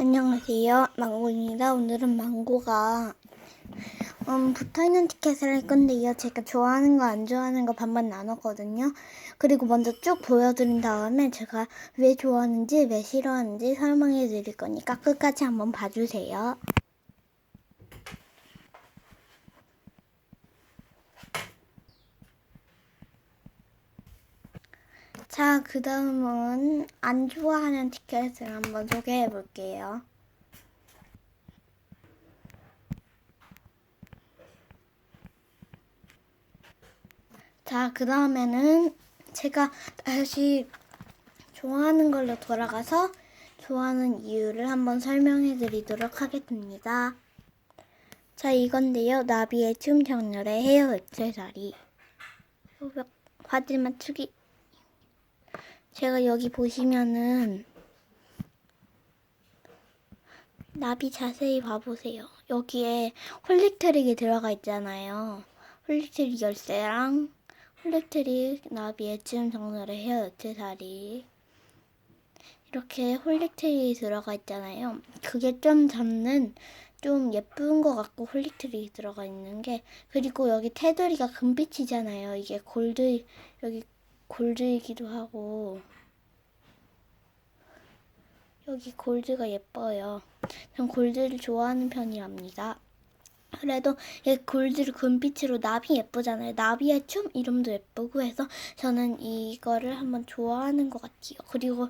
안녕하세요. 망고입니다. 오늘은 망고가 음, 붙어있는 티켓을 할 건데요. 제가 좋아하는 거, 안 좋아하는 거 반반 나눴거든요. 그리고 먼저 쭉 보여드린 다음에 제가 왜 좋아하는지, 왜 싫어하는지 설명해 드릴 거니까 끝까지 한번 봐주세요. 자, 그 다음은 안 좋아하는 티켓을 한번 소개해 볼게요. 자, 그 다음에는 제가 다시 좋아하는 걸로 돌아가서 좋아하는 이유를 한번 설명해 드리도록 하겠습니다. 자, 이건데요. 나비의 춤 장렬의 헤어 액세서리. 화질 맞추기. 제가 여기 보시면은 나비 자세히 봐보세요. 여기에 홀릭트릭이 들어가 있잖아요. 홀릭트릭 열쇠랑 홀릭트릭 나비의 쯤 정렬의 헤어 액세서리 이렇게 홀릭트릭이 들어가 있잖아요. 그게 좀 잡는 좀 예쁜 것 같고 홀릭트릭이 들어가 있는 게 그리고 여기 테두리가 금빛이잖아요. 이게 골드 여기 골드이기도 하고 여기 골드가 예뻐요. 전 골드를 좋아하는 편이랍니다. 그래도 이 골드를 금빛으로 나비 예쁘잖아요. 나비의 춤 이름도 예쁘고 해서 저는 이거를 한번 좋아하는 것 같아요. 그리고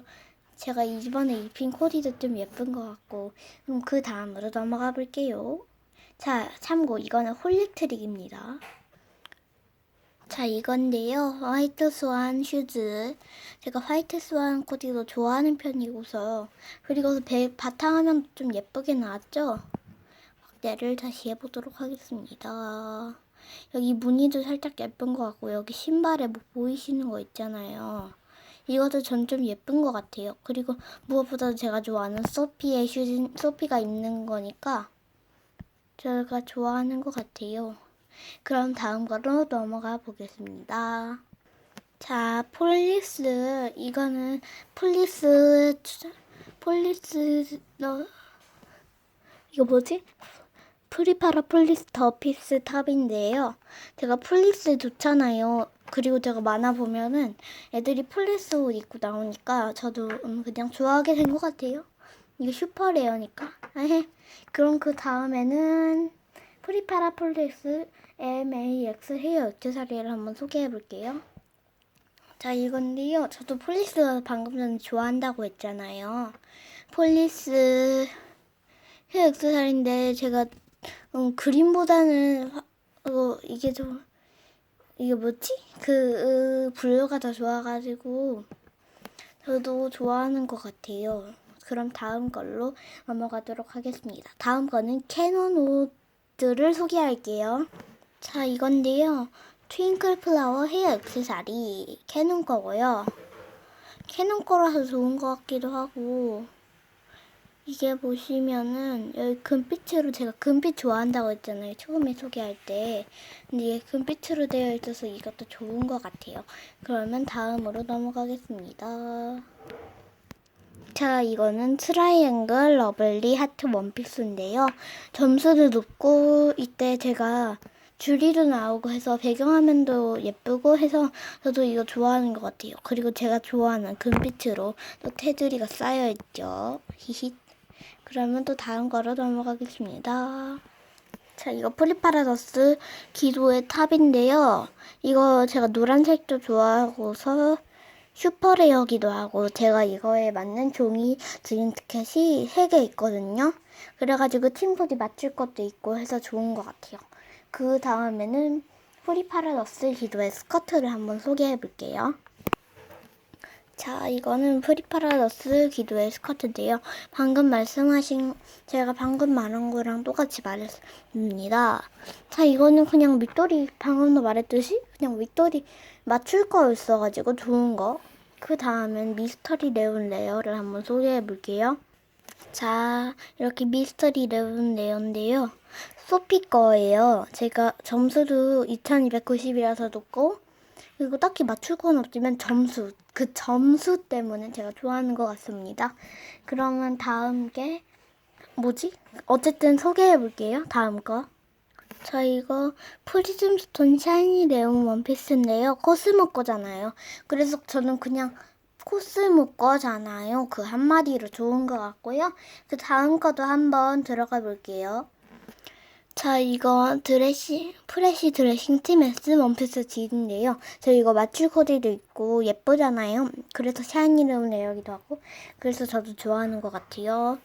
제가 이번에 입힌 코디도 좀 예쁜 것 같고 그럼 그 다음으로 넘어가 볼게요. 자, 참고 이거는 홀릭 트릭입니다. 자, 이건데요. 화이트 스완 슈즈. 제가 화이트 스완 코디도 좋아하는 편이고서 그리고 배, 바탕화면 좀 예쁘게 나왔죠? 확대를 다시 해보도록 하겠습니다. 여기 무늬도 살짝 예쁜 것 같고 여기 신발에 뭐 보이시는 거 있잖아요. 이것도 전 좀 예쁜 것 같아요. 그리고 무엇보다도 제가 좋아하는 소피의 슈즈, 소피가 입는 거니까 제가 좋아하는 것 같아요. 그럼 다음 거로 넘어가 보겠습니다. 자, 폴리스. 이거는 폴리스, 폴리스, 너, 이거 뭐지? 프리파라 폴리스 더 피스 탑인데요. 제가 폴리스 좋잖아요. 그리고 제가 만화 보면은 애들이 폴리스 옷 입고 나오니까 저도 음, 그냥 좋아하게 된 것 같아요. 이게 슈퍼레어니까. 그럼 그 다음에는 프리파라 폴리스 MAX 헤어 액세서리를 한번 소개해 볼게요. 자, 이건데요. 저도 폴리스 방금 전에 좋아한다고 했잖아요. 폴리스 헤어 액세서리인데 제가 음, 그림보다는 화- 어, 이게 좀 이게 뭐지? 그 으, 블루가 더 좋아가지고 저도 좋아하는 것 같아요. 그럼 다음 걸로 넘어가도록 하겠습니다. 다음 거는 캐논 옷 들을 소개할게요. 자, 이건데요. 트윙클 플라워 헤어 액세서리 캐논 거고요. 캐논 거라서 좋은 것 같기도 하고 이게 보시면은 여기 금빛으로 제가 금빛 좋아한다고 했잖아요. 처음에 소개할 때. 근데 이게 금빛으로 되어 있어서 이것도 좋은 것 같아요. 그러면 다음으로 넘어가겠습니다. 자, 이거는 트라이앵글 러블리 하트 원피스인데요. 점수도 높고 이때 제가 줄이도 나오고 해서 배경화면도 예쁘고 해서 저도 이거 좋아하는 것 같아요. 그리고 제가 좋아하는 금빛으로 또 테두리가 쌓여 있죠. 히히. 그러면 또 다음 거로 넘어가겠습니다. 자, 이거 프리파라더스 기도의 탑인데요. 이거 제가 노란색도 좋아하고서 슈퍼레어기도 하고 제가 이거에 맞는 종이 드림 티켓이 3개 있거든요. 그래가지고 팀코디 맞출 것도 있고 해서 좋은 것 같아요. 그 다음에는 프리파라더스 기도의 스커트를 한번 소개해 볼게요. 자, 이거는 프리파라더스 기도의 스커트인데요. 방금 말씀하신, 제가 방금 말한 거랑 똑같이 말했습니다. 자, 이거는 그냥 윗돌이, 방금도 말했듯이 그냥 윗돌이 맞출 거였어가지고 좋은 거. 그 다음엔 미스터리 레온 레어를 한번 소개해 볼게요. 자, 이렇게 미스터리 레온 레어인데요. 소피 거예요. 제가 점수도 2290이라서 높고, 그리고 딱히 맞출 건 없지만 점수, 그 점수 때문에 제가 좋아하는 것 같습니다. 그러면 다음 게 뭐지? 어쨌든 소개해 볼게요. 다음 거. 저 이거 프리즘 스톤 샤이니 레온 원피스인데요. 코스모 거잖아요. 그래서 저는 그냥 코스모 거잖아요. 그 한마디로 좋은 것 같고요. 그 다음 거도 한번 들어가 볼게요. 자, 이거 드레시, 프레시 드레싱 팀에스 원피스 질인데요. 저 이거 맞출 코디도 있고 예쁘잖아요. 그래서 샤이니 레온 레어기도 하고 그래서 저도 좋아하는 것 같아요.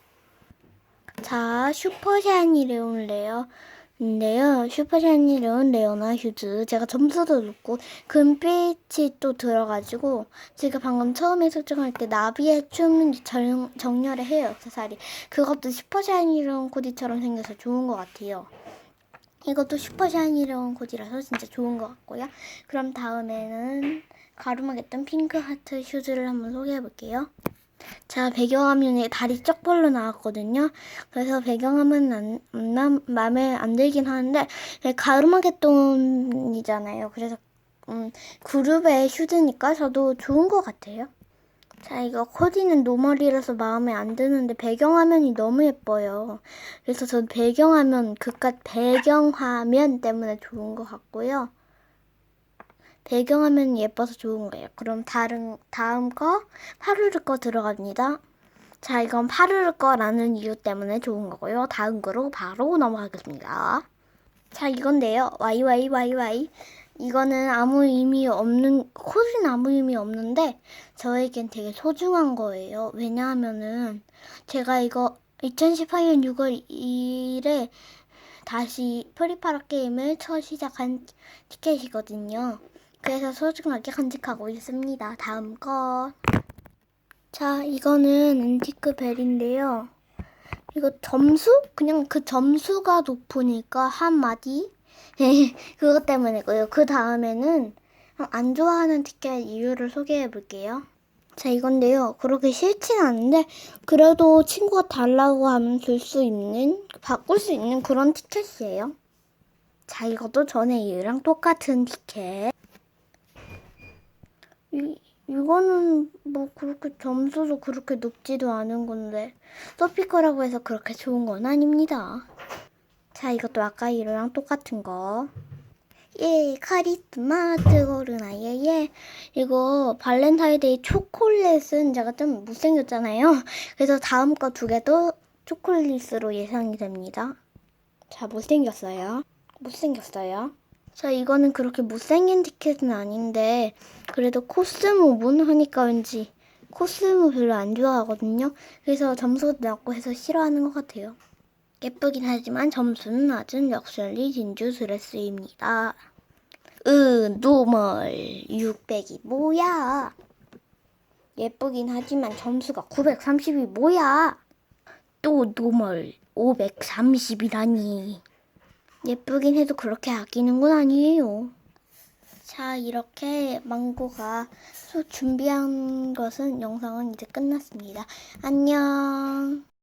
자, 슈퍼 샤이니 레온 레어 인데요. 슈퍼 샤이니 레온 레오나 휴즈. 제가 점수도 높고 금빛이 또 들어가지고 제가 방금 처음에 설정할 때 나비의 춤 정, 정렬의 헤어 액세서리 그것도 슈퍼 샤이니 레온 코디처럼 생겨서 좋은 것 같아요. 이것도 슈퍼 샤이니로운 코디라서 진짜 좋은 것 같고요. 그럼 다음에는 가루막했던 핑크 하트 슈즈를 한번 소개해 볼게요. 자, 배경화면에 다리 쩍 벌러 나왔거든요. 그래서 배경화면 안, 안, 마음에 안 들긴 하는데, 가루마겟돈이잖아요. 그래서, 음, 그룹의 슈즈니까 저도 좋은 것 같아요. 자, 이거 코디는 노멀이라서 마음에 안 드는데 배경화면이 너무 예뻐요. 그래서 전 배경화면, 그깟 배경화면 때문에 좋은 것 같고요. 배경화면이 예뻐서 좋은 거예요. 그럼 다른, 다음 거, 파르르 거 들어갑니다. 자, 이건 파르르 거라는 이유 때문에 좋은 거고요. 다음 거로 바로 넘어가겠습니다. 자, 이건데요. YYYY. 이거는 아무 의미 없는, 코디는 아무 의미 없는데, 저에겐 되게 소중한 거예요. 왜냐하면은, 제가 이거 2018년 6월 2일에 다시 프리파라 게임을 처음 시작한 티켓이거든요. 그래서 소중하게 간직하고 있습니다. 다음 거. 자, 이거는 앤티크 벨인데요. 이거 점수? 그냥 그 점수가 높으니까 한마디? 그것 때문이고요. 그 다음에는 안 좋아하는 티켓 이유를 소개해 볼게요. 자, 이건데요. 그렇게 싫진 않은데, 그래도 친구가 달라고 하면 줄 수 있는, 바꿀 수 있는 그런 티켓이에요. 자, 이것도 전에 이유랑 똑같은 티켓. 이, 이거는 뭐 그렇게 점수도 그렇게 높지도 않은 건데, 서피커라고 해서 그렇게 좋은 건 아닙니다. 자, 이것도 아까 이거랑 똑같은 거. 예, 카리스마 뜨거르나 예, 예. 이거 발렌타인데이 초콜릿은 제가 좀 못생겼잖아요. 그래서 다음 거 두 개도 초콜릿으로 예상이 됩니다. 자, 못생겼어요. 못생겼어요. 자, 이거는 그렇게 못생긴 티켓은 아닌데, 그래도 코스모 문 하니까 왠지 코스모 별로 안 좋아하거든요. 그래서 점수도 낮고 해서 싫어하는 것 같아요. 예쁘긴 하지만 점수는 낮은 럭셔리 진주 드레스입니다. 으, 노멀 600이 뭐야? 예쁘긴 하지만 점수가 930이 뭐야? 또 노멀 530이라니. 예쁘긴 해도 그렇게 아끼는 건 아니에요. 자, 이렇게 망고가 소- 준비한 것은 영상은 이제 끝났습니다. 안녕.